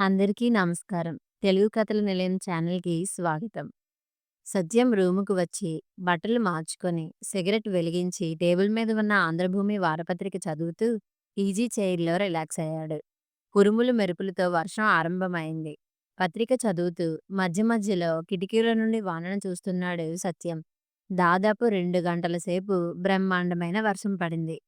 అందరికీ నమస్కారం. తెలుగు కథల నిలయం ఛానల్‌కి స్వాగతం. సత్యం రూముకు వచ్చి, బట్టలు మార్చుకొని, సిగరెట్ వెలిగించి టేబుల్ మీద ఉన్న ఆంధ్రభూమి వారపత్రిక చదువుతూ ఈజీ చైర్‌లో రిలాక్స్ అయ్యాడు. ఉరుములు మెరుపులతో వర్షం ఆరంభమైంది. పత్రిక చదువుతూ మధ్య మధ్యలో కిటికీల నుండి వానను చూస్తున్నాడు సత్యం. దాదాపు రెండు గంటల సేపు బ్రహ్మాండమైన వర్షం పడింది.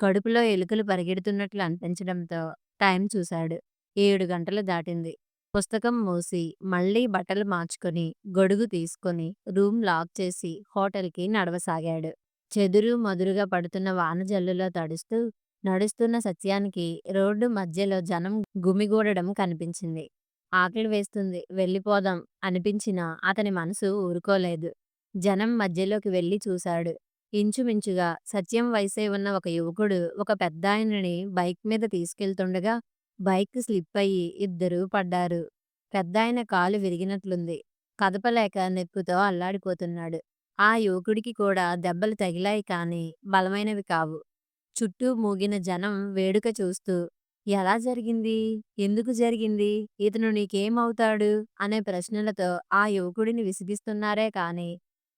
కడుపులో ఎలుకలు పరిగెడుతున్నట్లు అనిపించడంతో టైం చూశాడు. ఏడు గంటలు దాటింది. పుస్తకం మూసి, మళ్ళీ బట్టలు మార్చుకొని, గొడుగు తీసుకొని, రూమ్ లాక్ చేసి హోటల్‌కి నడవసాగాడు. చెదురు మదురుగా పడుతున్న వానజల్లులో తడుస్తూ, నడుస్తున్న సత్యానికి రోడ్డు మధ్యలో జనం గుమిగూడడం కనిపించింది. ఆకలి వేస్తుంది వెళ్ళిపోదాం అనిపించినా అతని మనసు ఊరుకోలేదు. జనం మధ్యలోకి వెళ్ళి చూశాడు. ఇంచుమించుగా సత్యం వయసే ఉన్న ఒక యువకుడు ఒక పెద్దాయనని బైక్ మీద తీసుకెళ్తుండగా బైక్ స్లిప్ అయ్యి ఇద్దరూ పడ్డారు. పెద్దాయన కాలు విరిగినట్లుంది. కదపలేక నెప్పుతో అల్లాడిపోతున్నాడు. ఆ యువకుడికి కూడా దెబ్బలు తగిలాయి కానీ బలమైనవి కావు. చుట్టూ మూగిన జనం వేడుక చూస్తూ ఎలా జరిగింది? ఎందుకు జరిగింది? ఇతను నీకేమవుతాడు? అనే ప్రశ్నలతో ఆ యువకుడిని విసిగిస్తున్నారే కానీ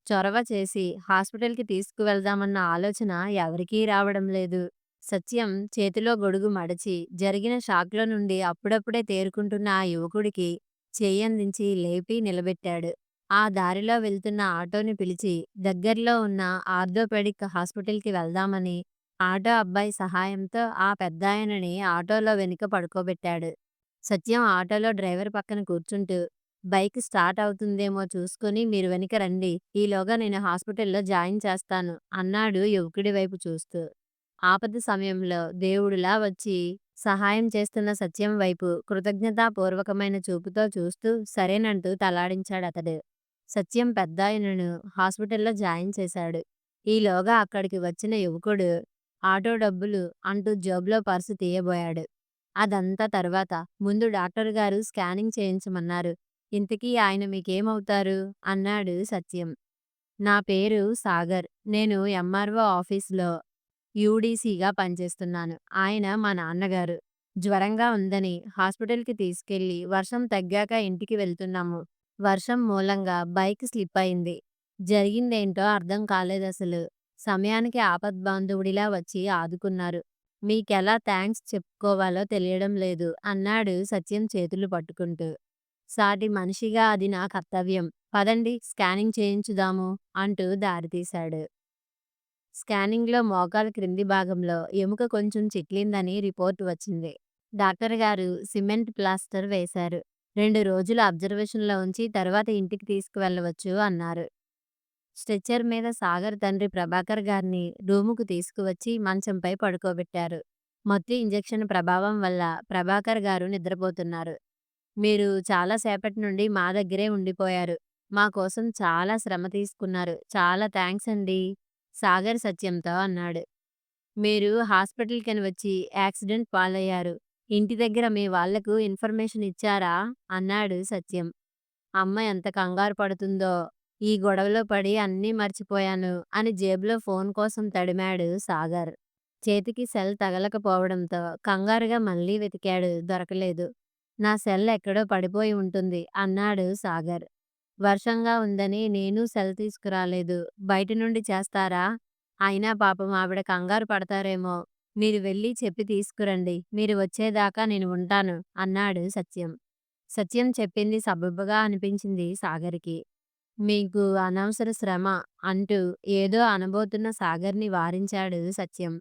చొరవ చేసి హాస్పిటల్‌కి తీసుకువెళ్దామన్న ఆలోచన ఎవరికీ రావడం లేదు. సత్యం చేతిలో గొడుగు మడచి జరిగిన షాక్‌లో నుండి అప్పుడప్పుడే తేరుకుంటున్న ఆ యువకుడికి చేయందించి లేపి నిలబెట్టాడు. ఆ దారిలో వెళ్తున్న ఆటోని పిలిచి దగ్గర్లో ఉన్న ఆర్థోపెడిక్ హాస్పిటల్‌కి వెళ్దామని ఆటో అబ్బాయి సహాయంతో ఆ పెద్దాయనని ఆటోలో వెనుక పడుకోబెట్టాడు. సత్యం ఆటోలో డ్రైవర్ పక్కన కూర్చుంటూ బైక్ స్టార్ట్ అవుతుందేమో చూసుకొని మీరు వెనుక రండి. ఈలోగా నేను హాస్పిటల్‌లో జాయిన్ చేస్తాను అన్నాడు యువకుడి వైపు చూస్తూ. ఆపద సమయంలో దేవుడులా వచ్చి సహాయం చేస్తున్న సత్యం వైపు కృతజ్ఞతాపూర్వకమైన చూపుతో చూస్తూ సరేనంటూ తలాడించాడతడు. సత్యం పెద్దాయనను హాస్పిటల్‌లో జాయిన్ చేశాడు. ఈలోగా అక్కడికి వచ్చిన యువకుడు ఆటో డబ్బులు అంటూ జేబులో పర్సు తీయబోయాడు. అదంతా తర్వాత. ముందు డాక్టరుగారు స్కానింగ్ చేయించమన్నారు. ఇంతకీ ఆయన మీకేమవుతారు? అన్నాడు సత్యం. నా పేరు సాగర్. నేను ఎంఆర్‌ఓ ఆఫీస్‌లో యూడీసీగా పనిచేస్తున్నాను. ఆయన మా నాన్నగారు. జ్వరంగా ఉందని హాస్పిటల్‌కి తీసుకెళ్ళి వర్షం తగ్గాక ఇంటికి వెళ్తున్నాము. వర్షం మూలంగా బైక్ స్లిప్ అయింది. జరిగిందేంటో అర్థం కాలేదసలు. సమయానికి ఆపద్బాంధవుడిలా వచ్చి ఆదుకున్నారు. మీకెలా థాంక్స్ చెప్పుకోవాలో తెలియడం లేదు అన్నాడు సత్యం చేతులు పట్టుకుంటూ. సాటి మనిషిగా అది నా కర్తవ్యం. పదండి స్కానింగ్ చేయించుదాము అంటూ దారితీశాడు. స్కానింగ్‌లో మోకాలు క్రింది భాగంలో ఎముక కొంచెం చిట్లిందని రిపోర్ట్ వచ్చింది. డాక్టర్ గారు సిమెంట్ ప్లాస్టర్ వేశారు. రెండు రోజులు అబ్జర్వేషన్‌లో ఉంచి తర్వాత ఇంటికి తీసుకువెళ్ళవచ్చు అన్నారు. స్ట్రెచ్చర్ మీద సాగర్ తండ్రి ప్రభాకర్ గారిని రూముకు తీసుకువచ్చి మంచంపై పడుకోబెట్టారు. మొత్తం ఇంజెక్షన్ ప్రభావం వల్ల ప్రభాకర్ గారు నిద్రపోతున్నారు. మీరు చాలా సేపటి నుండి మా దగ్గరే ఉండిపోయారు. మా కోసం చాలా శ్రమ తీసుకున్నారు. చాలా థ్యాంక్స్ అండి సాగర్ సత్యంతో అన్నాడు. మీరు హాస్పిటల్‌కని వచ్చి యాక్సిడెంట్ పాలయ్యారు. ఇంటి దగ్గర మీ వాళ్ళకు ఇన్ఫర్మేషన్ ఇచ్చారా? అన్నాడు సత్యం. అమ్మ ఎంత కంగారు పడుతుందో. ఈ గొడవలో పడి అన్నీ మర్చిపోయాను అని జేబులో ఫోన్ కోసం తడిమాడు సాగర్. చేతికి సెల్ తగలకపోవడంతో కంగారుగా మళ్ళీ వెతికాడు దొరకలేదు. నా సెల్ ఎక్కడో పడిపోయి ఉంటుంది అన్నాడు సాగర్. వర్షంగా ఉందని నేను సెల్ తీసుకురాలేదు. బయట నుండి చేస్తారా? అయినా పాపం ఆవిడ కంగారు పడతారేమో. మీరు వెళ్ళి చెప్పి తీసుకురండి. మీరు వచ్చేదాకా నేను ఉంటాను అన్నాడు సత్యం. సత్యం చెప్పింది సబబుగా అనిపించింది సాగర్‌కి. మీకు అనవసర శ్రమ అంటూ ఏదో అనబోతున్న సాగర్‌ని వారించాడు సత్యం.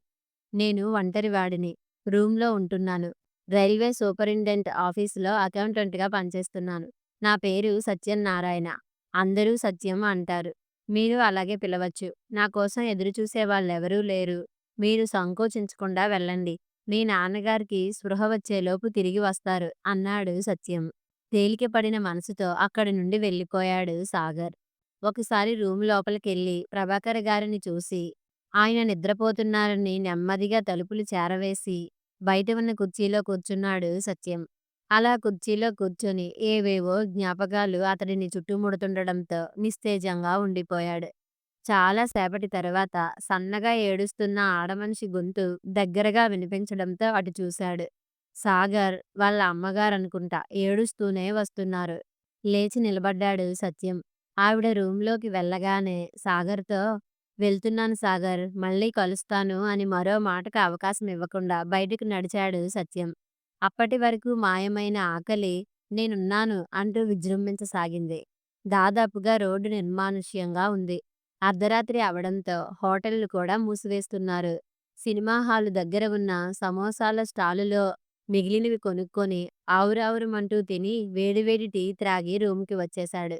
నేను ఒంటరివాడిని. రూమ్‌లో ఉంటున్నాను. రైల్వే సూపరింటెండెంట్ ఆఫీసులో అకౌంటెంట్‌గా పనిచేస్తున్నాను. నా పేరు సత్యనారాయణ. అందరూ సత్యం అంటారు. మీరు అలాగే పిలవచ్చు. నా కోసం ఎదురుచూసే వాళ్ళెవరూ లేరు. మీరు సంకోచించకుండా వెళ్ళండి. మీ నాన్నగారికి స్పృహ వచ్చేలోపు తిరిగి వస్తారు అన్నాడు సత్యం. తేలికపడిన మనసుతో అక్కడి నుండి వెళ్ళిపోయాడు సాగర్. ఒకసారి రూమ్ లోపలికెళ్ళి ప్రభాకర్ గారిని చూసి, ఆయన నిద్రపోతున్నారని నెమ్మదిగా తలుపులు చేరవేసి, బయట ఉన్న కుర్చీలో కూర్చున్నాడు సత్యం. అలా కుర్చీలో కూర్చొని ఏవేవో జ్ఞాపకాలు అతడిని చుట్టుముడుతుండడంతో నిస్తేజంగా ఉండిపోయాడు. చాలా సేపటి సన్నగా ఏడుస్తున్న ఆడమనిషి గొంతు దగ్గరగా వినిపించడంతో అటు చూశాడు. సాగర్ వాళ్ళ అమ్మగారనుకుంటా ఏడుస్తూనే వస్తున్నారు. లేచి నిలబడ్డాడు సత్యం. ఆవిడ రూంలోకి వెళ్ళగానే సాగర్‌తో "వెళ్తున్నాను సాగర్. మళ్ళీ కలుస్తాను" అని మరో మాటకు అవకాశం ఇవ్వకుండా బయటకు నడిచాడు సత్యం. అప్పటి వరకు మాయమైన ఆకలి "నేనున్నాను" అంటూ విజృంభించసాగింది. దాదాపుగా రోడ్డు నిర్మానుష్యంగా ఉంది. అర్ధరాత్రి అవడంతో హోటళ్ళు కూడా మూసివేస్తున్నారు. సినిమా హాలు దగ్గర ఉన్న సమోసాల స్టాలులో మిగిలినవి కొనుక్కొని ఆవురావురమంటూ తిని వేడివేడి టీ త్రాగి రూమ్‌కి వచ్చేశాడు.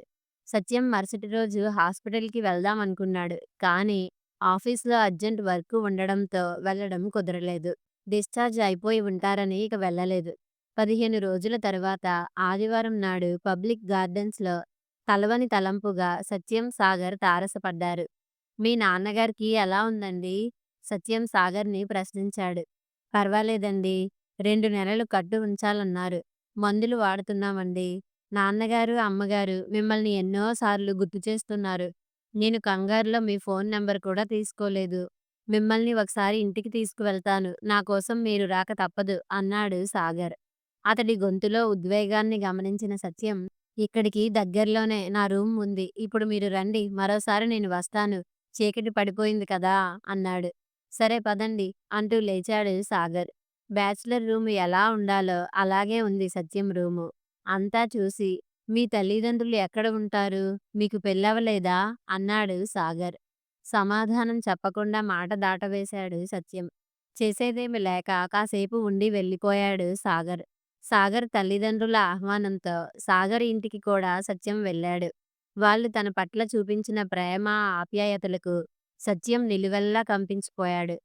సత్యం మరుసటి రోజు హాస్పిటల్‌కి వెళ్దామనుకున్నాడు. కానీ ఆఫీస్‌లో అర్జెంట్ వర్క్ ఉండడంతో వెళ్ళడం కుదరలేదు. డిశ్చార్జ్ అయిపోయి ఉంటారని ఇక వెళ్ళలేదు. పదిహేను రోజుల తర్వాత ఆదివారం నాడు పబ్లిక్ గార్డెన్స్‌లో తలవని తలంపుగా సత్యం, సాగర్ తారసపడ్డారు. "మీ నాన్నగారికి ఎలా ఉందండి సత్యం సాగర్‌ని ప్రశ్నించాడు. పర్వాలేదండి రెండు నెలలు కట్టు ఉంచాలన్నారు. మందులు వాడుతున్నామండి నాన్నగారు, అమ్మగారు మిమ్మల్ని ఎన్నోసార్లు గుర్తు చేస్తున్నారు. నేను కంగారులో మీ ఫోన్ నెంబర్ కూడా తీసుకోలేదు. మిమ్మల్ని ఒకసారి ఇంటికి తీసుకువెళ్తాను. నా కోసం మీరు రాక తప్పదు" అన్నాడు సాగర్. అతడి గొంతులో ఉద్వేగాన్ని గమనించిన సత్యం "ఇక్కడికి దగ్గర్లోనే నా రూమ్ ఉంది. ఇప్పుడు మీరు రండి. మరోసారి నేను వస్తాను. చీకటి పడిపోయింది కదా" అన్నాడు. "సరే పదండి" అంటూ లేచాడు సాగర్. బ్యాచిలర్ రూమ్ ఎలా ఉండాలో అలాగే ఉంది సత్యం రూము. అంతా చూసి "మీ తల్లిదండ్రులు ఎక్కడ ఉంటారు? మీకు పెళ్ళవలేదా అన్నాడు సాగర్. సమాధానం చెప్పకుండా మాట దాటవేశాడు సత్యం. చేసేదేమి లేక కాసేపు ఉండి వెళ్ళిపోయాడు సాగర్. సాగర్ తల్లిదండ్రుల ఆహ్వానంతో సాగర్ ఇంటికి కూడా సత్యం వెళ్ళాడు. వాళ్ళు తన పట్ల చూపించిన ప్రేమ, ఆప్యాయతలకు సత్యం నిలువెల్లా కంపించిపోయాడు.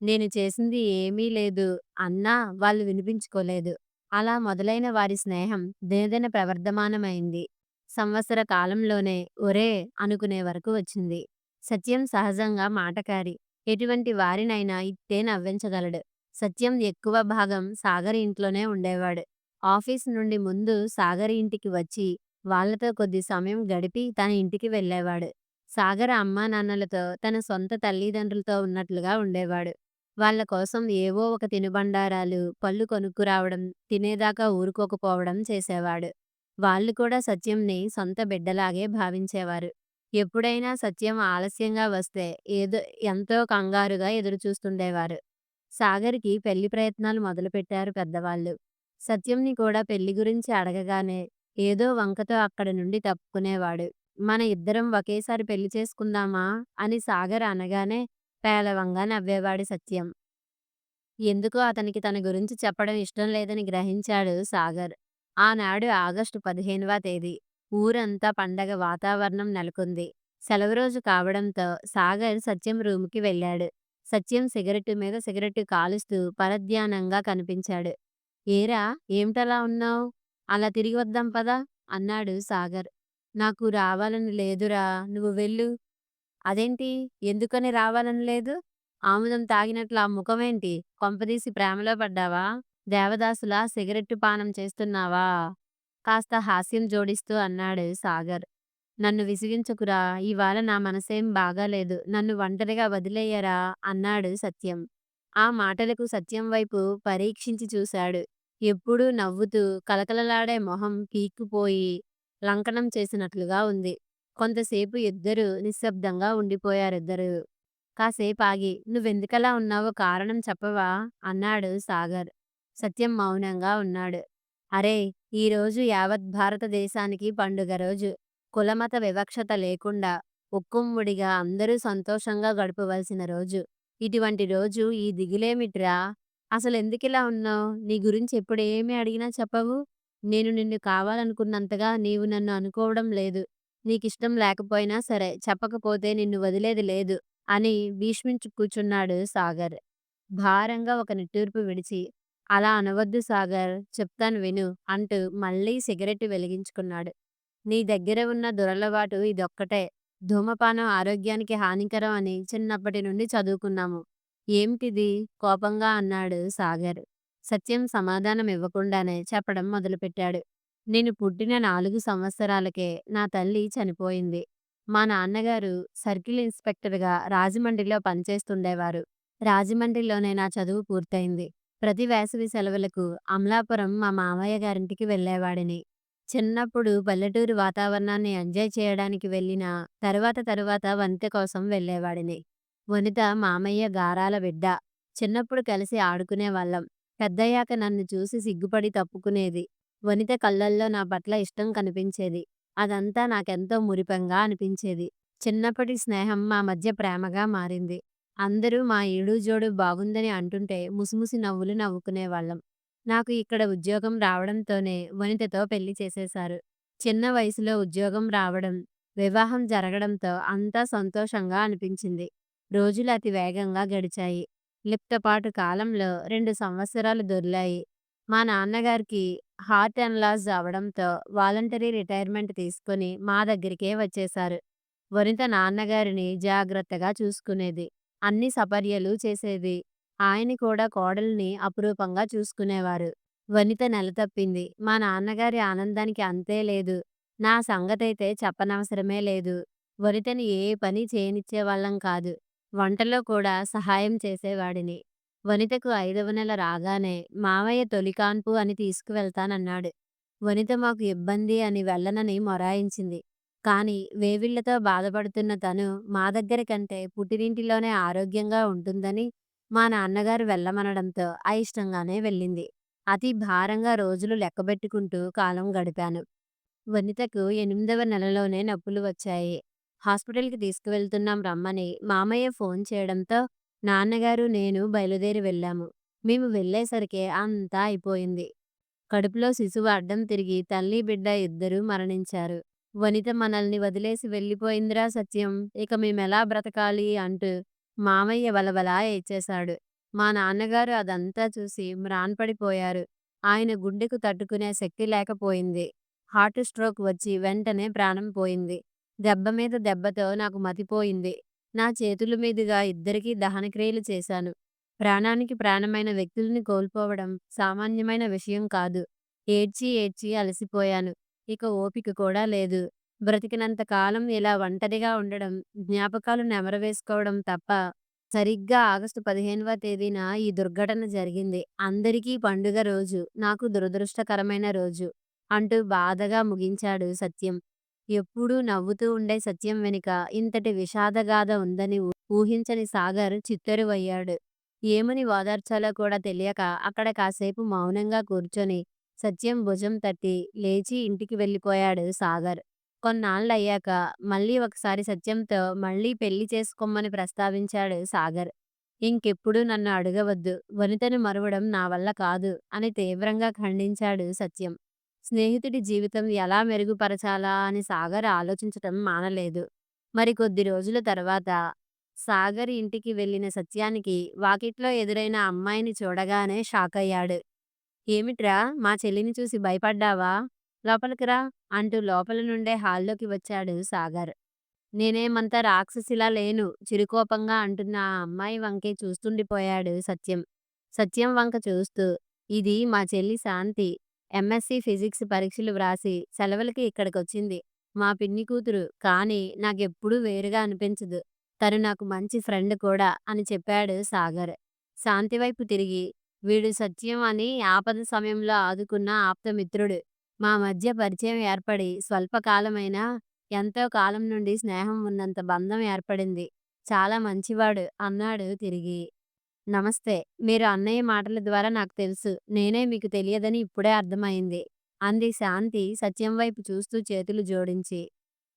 "నేను చేసింది ఏమీ లేదు" అన్నా వాళ్ళు వినిపించుకోలేదు. అలా మొదలైన వారి స్నేహం దినదిన ప్రవర్ధమానమైంది. సంవత్సర కాలంలోనే ఒరే అనుకునే వరకు వచ్చింది. సత్యం సహజంగా మాటకారి. ఎటువంటి వారినైనా ఇట్టే నవ్వించగలడు. సత్యం ఎక్కువ భాగం సాగర్ ఇంట్లోనే ఉండేవాడు. ఆఫీస్ నుండి ముందు సాగర్ ఇంటికి వచ్చి వాళ్ళతో కొద్ది సమయం గడిపి తన ఇంటికి వెళ్ళేవాడు. సాగర్ అమ్మానాన్నలతో తన సొంత తల్లిదండ్రులతో ఉన్నట్లుగా ఉండేవాడు. వాళ్ళ కోసం ఏవో ఒక తినుబండారాలు, పళ్ళు కొనుక్కురావడం, తినేదాకా ఊరుకోకపోవడం చేసేవాడు. వాళ్ళు కూడా సత్యంని సొంత బిడ్డలాగే భావించేవారు. ఎప్పుడైనా సత్యం ఆలస్యంగా వస్తే ఏదో ఎంతో కంగారుగా ఎదురుచూస్తుండేవారు. సాగర్‌కి పెళ్ళి ప్రయత్నాలు మొదలుపెట్టారు పెద్దవాళ్ళు. సత్యంని కూడా పెళ్ళి గురించి అడగగానే ఏదో వంకతో అక్కడి నుండి తప్పుకునేవాడు. "మన ఇద్దరం ఒకేసారి పెళ్ళి చేసుకుందామా?" అని సాగర్ అనగానే పేలవంగా నవ్వేవాడు సత్యం. ఎందుకో అతనికి తన గురించి చెప్పడం ఇష్టం లేదని గ్రహించాడు సాగర్. ఆనాడు ఆగస్టు పదిహేనువ తేదీ. ఊరంతా పండగ వాతావరణం నెలకొంది. సెలవు రోజు కావడంతో సాగర్ సత్యం రూముకి వెళ్ళాడు. సత్యం సిగరెట్టు మీద సిగరెట్టు కాలుస్తూ పరధ్యానంగా కనిపించాడు. "ఏరా ఏమిటలా ఉన్నావ్? అలా తిరిగి వద్దాం పదా అన్నాడు సాగర్. "నాకు రావాలని లేదురా నువ్వు వెళ్ళు." "అదేంటి? ఎందుకని రావాలని లేదు? ఆముదం తాగినట్లు ఆ ముఖమేంటి? కొంపదీసి ప్రేమలో పడ్డావా? దేవదాసులా సిగరెట్టు పానం చేస్తున్నావా?" కాస్త హాస్యం జోడిస్తూ అన్నాడు సాగర్. "నన్ను విసిగించకురా ఇవాళ నా మనసేం బాగాలేదు. నన్ను ఒంటరిగా వదిలేయరా అన్నాడు సత్యం. ఆ మాటలకు సత్యం వైపు పరీక్షించి చూశాడు. ఎప్పుడూ నవ్వుతూ కలకలలాడే మొహం పీక్కుపోయి లంకనం చేసినట్లుగా ఉంది. కొంతసేపు ఇద్దరూ నిశ్శబ్దంగా ఉండిపోయారిద్దరు కాసేపు ఆగి "నువ్వెందుకలా ఉన్నావో కారణం చెప్పవా?" అన్నాడు సాగర్. సత్యం మౌనంగా ఉన్నాడు. "అరేయ్! ఈరోజు యావత్ భారతదేశానికి పండుగ రోజు. కులమత వివక్షత లేకుండా ఉక్కుమ్ముడిగా అందరూ సంతోషంగా గడపవలసిన రోజు. ఇటువంటి రోజు ఈ దిగులేమిట్రా? అసలెందుకిలా ఉన్నావు నీ గురించి ఎప్పుడు ఏమి అడిగినా చెప్పవు. నేను నిన్ను కావాలనుకున్నంతగా నీవు నన్ను అనుకోవడం లేదు. నీకిష్టం లేకపోయినా సరే చెప్పకపోతే నిన్ను వదిలేది లేదు" అని భీష్మించు కూర్చున్నాడు సాగర్. భారంగా ఒక నిట్టూర్పు విడిచి "అలా అనవద్దు సాగర్. చెప్తాను విను" అంటూ మళ్ళీ సిగరెట్టు వెలిగించుకున్నాడు. "నీ దగ్గర ఉన్న దురలవాటు ఇదొక్కటే. ధూమపానం ఆరోగ్యానికి హానికరం అని చిన్నప్పటి నుండి చదువుకున్నాము." "ఏమిటిది?" కోపంగా అన్నాడు సాగర్. సత్యం సమాధానం ఇవ్వకుండానే చెప్పడం మొదలుపెట్టాడు. "నేను పుట్టిన నాలుగు సంవత్సరాలకే నా తల్లి చనిపోయింది. మా నాన్నగారు సర్కిల్ ఇన్స్‌పెక్టర్‌గా రాజమండ్రిలో పనిచేస్తుండేవారు. రాజమండ్రిలోనే నా చదువు పూర్తయింది. ప్రతి వేసవి సెలవులకు అమలాపురం మా మామయ్య గారింటికి వెళ్ళేవాడిని. చిన్నప్పుడు పల్లెటూరి వాతావరణాన్ని ఎంజాయ్ చేయడానికి వెళ్ళినా, తరువాత తరువాత వనిత కోసం వెళ్ళేవాడిని. వనిత మామయ్య గారాల బిడ్డ. చిన్నప్పుడు కలిసి ఆడుకునేవాళ్ళం. పెద్దయ్యాక నన్ను చూసి సిగ్గుపడి తప్పుకునేది. వనిత కళ్ళల్లో నా పట్ల ఇష్టం కనిపించేది. అదంతా నాకెంతో మురిపెంగా అనిపించేది. చిన్నప్పటి స్నేహం మా మధ్య ప్రేమగా మారింది. అందరూ మా ఈడు జోడు బాగుందని అంటుంటే ముసిముసి నవ్వులు నవ్వుకునేవాళ్ళం. నాకు ఇక్కడ ఉద్యోగం రావడంతోనే వనితతో పెళ్ళి చేసేశారు. చిన్న వయసులో ఉద్యోగం రావడం, వివాహం జరగడంతో అంతా సంతోషంగా అనిపించింది. రోజులు అతి వేగంగా గడిచాయి. లిప్తపాటు కాలంలో రెండు సంవత్సరాలు దొర్లాయి. మా నాన్నగారికి హార్ట్ ఎన్లాజ్ అవడంతో వాలంటరీ రిటైర్మెంట్ తీసుకొని మా దగ్గరికే వచ్చేశారు. వనిత నాన్నగారిని జాగ్రత్తగా చూసుకునేది. అన్ని సపర్యలు చేసేది. ఆయన కూడా కోడల్ని అపురూపంగా చూసుకునేవారు. వనిత నెల తప్పింది. మా నాన్నగారి ఆనందానికి అంతే లేదు. నా సంగతైతే చెప్పనవసరమే లేదు. వనితని ఏ పని చేయనిచ్చేవాళ్ళం కాదు. వంటలో కూడా సహాయం చేసేవాడిని. వనితకు ఐదవ నెల రాగానే మావయ్య తొలి కాన్పు అని తీసుకువెళ్తానన్నాడు. వనిత మాకు ఇబ్బంది అని వెళ్ళనని మొరాయించింది. కానీ వేవిళ్ళతో బాధపడుతున్న తను మా దగ్గర కంటే పుట్టినింటిలోనే ఆరోగ్యంగా ఉంటుందని మా నాన్నగారు వెళ్ళమనడంతో అయిష్టంగానే వెళ్ళింది. అతి భారంగా రోజులు లెక్కబెట్టుకుంటూ కాలం గడిపాను. వనితకు ఎనిమిదవ నెలలోనే నొప్పులు వచ్చాయి. హాస్పిటల్‌కి తీసుకువెళ్తున్నాం రమ్మని మామయ్య ఫోన్ చేయడంతో నాన్నగారు, నేను బయలుదేరి వెళ్ళాము. మేము వెళ్ళేసరికే అంతా అయిపోయింది. కడుపులో శిశువు అడ్డం తిరిగి తల్లి, బిడ్డ ఇద్దరూ మరణించారు. వనిత మనల్ని వదిలేసి వెళ్ళిపోయిందిరా సత్యం! ఇక మేమెలా బ్రతకాలి అంటూ మామయ్య వలవలా ఏడ్చేశాడు. మా నాన్నగారు అదంతా చూసి మ్రాన్పడిపోయారు. ఆయన గుండెకు తట్టుకునే శక్తి లేకపోయింది. హార్ట్ స్ట్రోక్ వచ్చి వెంటనే ప్రాణం పోయింది. దెబ్బ మీద దెబ్బతో నాకు మతిపోయింది. నా చేతుల మీదుగా ఇద్దరికీ దహనక్రియలు చేశాను. ప్రాణానికి ప్రాణమైన వ్యక్తుల్ని కోల్పోవడం సామాన్యమైన విషయం కాదు. ఏడ్చి ఏడ్చి అలసిపోయాను. ఇక ఓపిక కూడా లేదు. బ్రతికినంత కాలం ఇలా ఒంటరిగా ఉండడం, జ్ఞాపకాలు నెమరవేసుకోవడం తప్ప సరిగ్గా ఆగస్టు పదిహేనువ తేదీన ఈ దుర్ఘటన జరిగింది. అందరికీ పండుగ రోజు. నాకు దురదృష్టకరమైన రోజు. అంటూ బాధగా ముగించాడు సత్యం. ఎప్పుడూ నవ్వుతూ ఉండే సత్యం వెనుక ఇంతటి విషాదగాథ ఉందని ఊహించని సాగర్ చిత్తరువయ్యాడు. ఏమని ఓదార్చాలో కూడా తెలియక అక్కడ కాసేపు మౌనంగా కూర్చొని సత్యం భుజం తట్టి లేచి ఇంటికి వెళ్ళిపోయాడు సాగర్. కొన్నాళ్ళయ్యాక మళ్ళీ ఒకసారి సత్యంతో మళ్ళీ పెళ్ళి చేసుకోమని ప్రస్తావించాడు సాగర్. ఇంకెప్పుడూ నన్ను అడగవద్దు. వనితను మరువడం నా వల్ల కాదు అని తీవ్రంగా ఖండించాడు సత్యం. స్నేహితుడి జీవితం ఎలా మెరుగుపరచాలా అని సాగర్ ఆలోచించటం మానలేదు. మరి కొద్ది రోజుల తర్వాత సాగర్ ఇంటికి వెళ్ళిన సత్యానికి వాకిట్లో ఎదురైన అమ్మాయిని చూడగానే షాకయ్యాడు. ఏమిట్రా మా చెల్లిని చూసి భయపడ్డావా? లోపలికి రా అంటూ లోపల నుండే హాల్లోకి వచ్చాడు సాగర్. నేనేమంత రాక్షసిలా లేను చిరుకోపంగా అంటున్న ఆ అమ్మాయి వంకే చూస్తుండిపోయాడు సత్యం. సత్యం వంక చూస్తూ ఇది మా చెల్లి శాంతి. ఎంఎస్సి ఫిజిక్స్ పరీక్షలు వ్రాసి సెలవులకి ఇక్కడికొచ్చింది. మా పిన్ని కూతురు. కానీ నాకెప్పుడూ వేరుగా అనిపించదు. తను నాకు మంచి ఫ్రెండ్ కూడా అని చెప్పాడు సాగర్. శాంతి వైపు తిరిగి వీడు సత్యం అని ఆపద సమయంలో ఆదుకున్న ఆప్తమిత్రుడు. మా మధ్య పరిచయం ఏర్పడి స్వల్పకాలమైనా ఎంతో కాలం నుండి స్నేహం ఉన్నంత బంధం ఏర్పడింది. చాలా మంచివాడు అన్నాడు తిరిగి. నమస్తే. మీరు అన్నయ్య మాటల ద్వారా నాకు తెలుసు. నేనే మీకు తెలియదని ఇప్పుడే అర్థమైంది అంది శాంతి సత్యం వైపు చూస్తూ చేతులు జోడించి.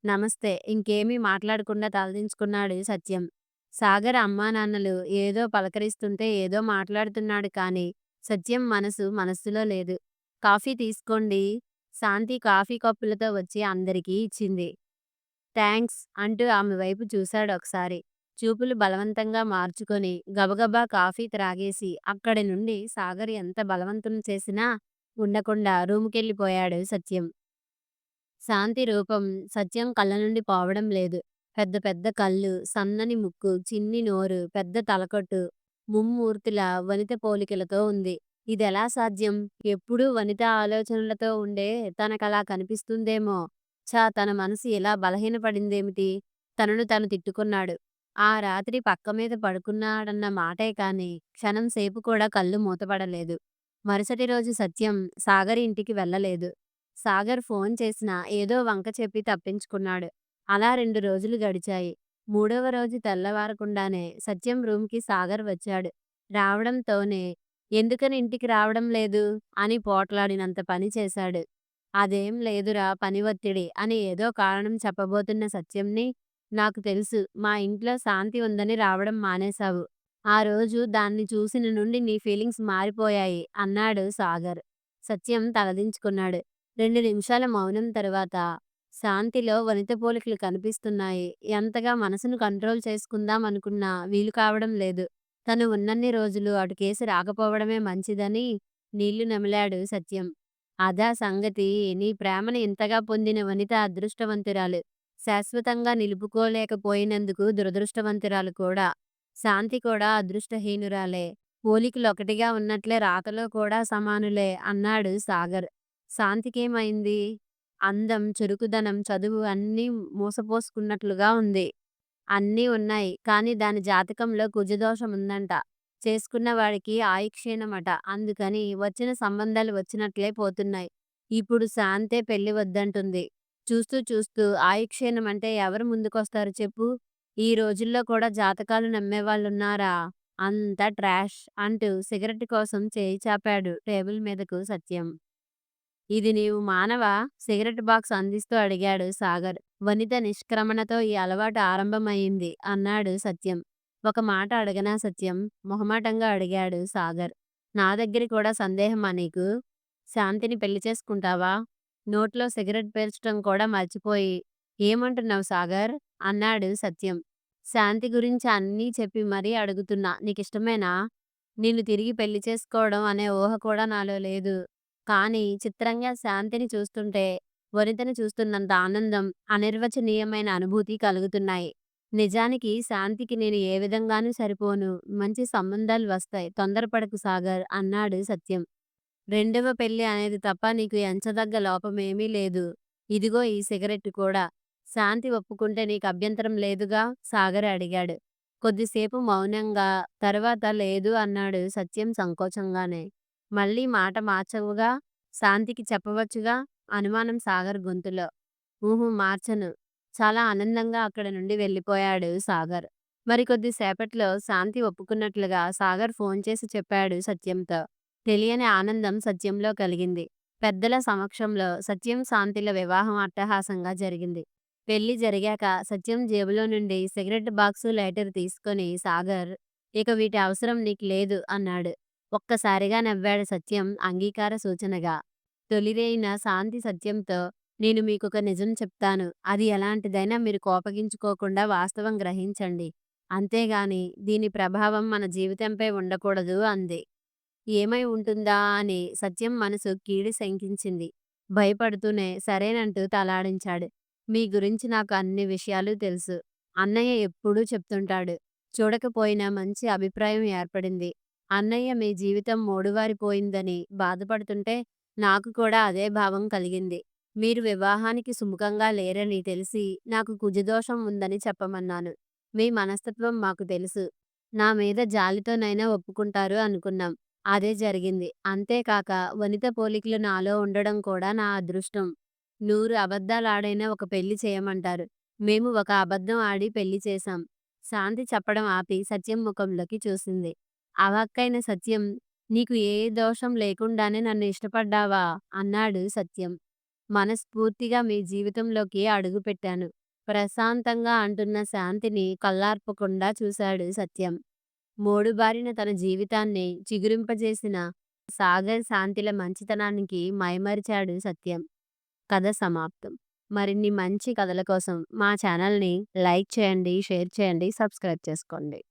నమస్తే. ఇంకేమీ మాట్లాడకుండా తలదించుకున్నాడు సత్యం. సాగర్ అమ్మానాన్నలు ఏదో పలకరిస్తుంటే ఏదో మాట్లాడుతున్నాడు కానీ సత్యం మనసు మనస్సులో లేదు. కాఫీ తీసుకోండి. శాంతి కాఫీ కప్పులతో వచ్చి అందరికీ ఇచ్చింది. థాంక్స్ అంటూ ఆమె వైపు చూశాడొకసారి. చూపులు బలవంతంగా మార్చుకొని గబగబా కాఫీ త్రాగేసి అక్కడి నుండి సాగర్ ఎంత బలవంతం చేసినా ఉండకుండా రూముకెళ్ళిపోయాడు సత్యం. శాంతి రూపం సత్యం కళ్ళ నుండి పోవడం లేదు. పెద్ద పెద్ద కళ్ళు, సన్నని ముక్కు, చిన్ని నోరు, పెద్ద తలకట్టు ముమ్మూర్తులా వనిత పోలికలతో ఉంది. ఇదెలా సాధ్యం? ఎప్పుడూ వనిత ఆలోచనలతో ఉండే తనకలా కనిపిస్తుందేమో! ఛ తన మనసు ఇలా బలహీనపడిందేమిటి? తనను తను తిట్టుకున్నాడు. ఆ రాత్రి పక్క మీద పడుకున్నాడన్న మాటే కాని క్షణం సేపు కూడా కళ్ళు మూతపడలేదు. మరుసటి రోజు సత్యం సాగర్ ఇంటికి వెళ్ళలేదు. సాగర్ ఫోన్ చేసినా ఏదో వంక చెప్పి తప్పించుకున్నాడు. అలా రెండు రోజులు గడిచాయి. మూడవ రోజు తెల్లవారకుండానే సత్యం రూమ్‌కి సాగర్ వచ్చాడు. రావడంతోనే ఎందుకని ఇంటికి రావడం లేదు? అని పోట్లాడినంత పని చేశాడు. అదేం లేదురా పని ఒత్తిడి అని ఏదో కారణం చెప్పబోతున్న సత్యంని నాకు తెలుసు మా ఇంట్లో శాంతి ఉందని రావడం మానేశావు. ఆ రోజు దాన్ని చూసిన నుండి నీ ఫీలింగ్స్ మారిపోయాయి అన్నాడు సాగర్. సత్యం తలదించుకున్నాడు. రెండు నిమిషాల మౌనం తరువాత శాంతిలో వనిత పోలికలు కనిపిస్తున్నాయి. ఎంతగా మనసును కంట్రోల్ చేసుకుందాం అనుకున్నా వీలు కావడం లేదు. తను ఉన్నన్ని రోజులు అటు కేసు రాకపోవడమే మంచిదని నీళ్ళు నమిలాడు సత్యం. అదా సంగతి నీ ప్రేమను ఇంతగా పొందిన వనిత అదృష్టవంతురాలు. శాశ్వతంగా నిలుపుకోలేకపోయినందుకు దురదృష్టవంతురాలు కూడా. శాంతి కూడా అదృష్టహీనురాలే. పోలికలొకటిగా ఉన్నట్లే రాతలో కూడా సమానులే అన్నాడు సాగర్. శాంతికేమైంది? అందం, చురుకుదనం, చదువు అన్నీ మూసపోసుకున్నట్లుగా ఉంది. అన్నీ ఉన్నాయి. కానీ దాని జాతకంలో కుజదోషముందంట. చేసుకున్న వాడికి ఆయుక్షీణమట. అందుకని వచ్చిన సంబంధాలు వచ్చినట్లే పోతున్నాయి. ఇప్పుడు శాంతే పెళ్ళి వద్దంటుంది. చూస్తూ చూస్తూ ఆయుక్షీణమంటే ఎవరు ముందుకొస్తారు చెప్పు? ఈ రోజుల్లో కూడా జాతకాలు నమ్మేవాళ్ళున్నారా? అంతా ట్రాష్ అంటూ సిగరెట్ కోసం చేయి చాపాడు టేబుల్ మీదకు సత్యం. ఇది నీవు మానవ సిగరెట్ బాక్స్ అందిస్తూ అడిగాడు సాగర్. వనిత నిష్క్రమణతో ఈ అలవాటు ఆరంభమైంది అన్నాడు సత్యం. ఒక మాట అడగనా సత్యం? మొహమాటంగా అడిగాడు సాగర్. నా దగ్గర కూడా సందేహమా నీకు? శాంతిని పెళ్ళి చేసుకుంటావా? నోట్లో సిగరెట్ పేల్చడం కూడా మర్చిపోయి ఏమంటున్నావు సాగర్? అన్నాడు సత్యం. శాంతి గురించి అన్నీ చెప్పి మరీ అడుగుతున్నా. నీకిష్టమేనా? నిన్ను తిరిగి పెళ్ళి చేసుకోవడం అనే ఊహ కూడా నాలో లేదు. కానీ చిత్రంగా శాంతిని చూస్తుంటే వనితని చూస్తున్నంత ఆనందం, అనిర్వచనీయమైన అనుభూతి కలుగుతున్నాయి. నిజానికి శాంతికి నేను ఏ విధంగానూ సరిపోను. మంచి సంబంధాలు వస్తాయి. తొందరపడకు సాగర్ అన్నాడు సత్యం. రెండవ పెళ్ళి అనేది తప్ప నీకు ఎంచదగ్గ లోపమేమీ లేదు. ఇదిగో ఈ సిగరెట్ కూడా. శాంతి ఒప్పుకుంటే నీకు అభ్యంతరం లేదుగా? సాగర్ అడిగాడు. కొద్దిసేపు మౌనంగా తర్వాత లేదు అన్నాడు సత్యం సంకోచంగానే. మళ్ళీ మాట మార్చవుగా? శాంతికి చెప్పవచ్చుగా? అనుమానం సాగర్ గొంతులో. ఊహూ మార్చను. చాలా ఆనందంగా అక్కడ నుండి వెళ్ళిపోయాడు సాగర్. మరి సేపట్లో శాంతి ఒప్పుకున్నట్లుగా సాగర్ ఫోన్ చేసి చెప్పాడు సత్యంతో. తెలియని ఆనందం సత్యంలో కలిగింది. పెద్దల సమక్షంలో సత్యం శాంతిల వివాహం అట్టహాసంగా జరిగింది. పెళ్ళి జరిగాక సత్యం జేబులో నుండి సిగరెట్ బాక్సు, లైటర్ తీసుకొని సాగర్ ఇక వీటి అవసరం నీకు లేదు అన్నాడు. ఒక్కసారిగా నవ్వాడు సత్యం అంగీకార సూచనగా. తొలిరైన శాంతి సత్యంతో నేను మీకొక నిజం చెప్తాను. అది ఎలాంటిదైనా మీరు కోపగించుకోకుండా వాస్తవం గ్రహించండి. అంతేగాని దీని ప్రభావం మన జీవితంపై ఉండకూడదు అంది. ఏమై ఉంటుందా అని సత్యం మనసు కీడి శంకించింది. భయపడుతూనే సరేనంటూ తలాడించాడు. మీ గురించి నాకు అన్ని విషయాలు తెలుసు. అన్నయ్య ఎప్పుడూ చెప్తుంటాడు. చూడకపోయినా మంచి అభిప్రాయం ఏర్పడింది. అన్నయ్య మీ జీవితం మోడువారిపోయిందని బాధపడుతుంటే నాకు కూడా అదే భావం కలిగింది. మీరు వివాహానికి సుముఖంగా లేరని తెలిసి నాకు కుజదోషం ఉందని చెప్పమన్నాను. మీ మనస్తత్వం మాకు తెలుసు. నా మీద జాలితోనైనా ఒప్పుకుంటారు అనుకున్నాం. అదే జరిగింది. అంతేకాక వనిత పోలికలు నాలో ఉండడం కూడా నా అదృష్టం. నూరు అబద్ధాలాడైనా ఒక పెళ్ళి చేయమంటారు. మేము ఒక అబద్ధం ఆడి పెళ్ళి చేశాం. శాంతి చెప్పడం ఆపి సత్యం ముఖంలోకి చూసింది. అవాక్కైన సత్యం నీకు ఏ దోషం లేకుండానే నన్ను ఇష్టపడ్డావా? అన్నాడు సత్యం. మనస్ఫూర్తిగా మీ జీవితంలోకి అడుగుపెట్టాను. ప్రశాంతంగా అంటున్న శాంతిని కళ్ళార్పకుండా చూశాడు సత్యం. మోడుబారిన తన జీవితాన్ని చిగురింపజేసిన సాగర్ శాంతిల మంచితనానికి మైమరిచాడు సత్యం. కథ సమాప్తం. మరిన్ని మంచి కథల కోసం మా ఛానల్‌ని లైక్ చేయండి, షేర్ చేయండి, సబ్స్క్రైబ్ చేసుకోండి.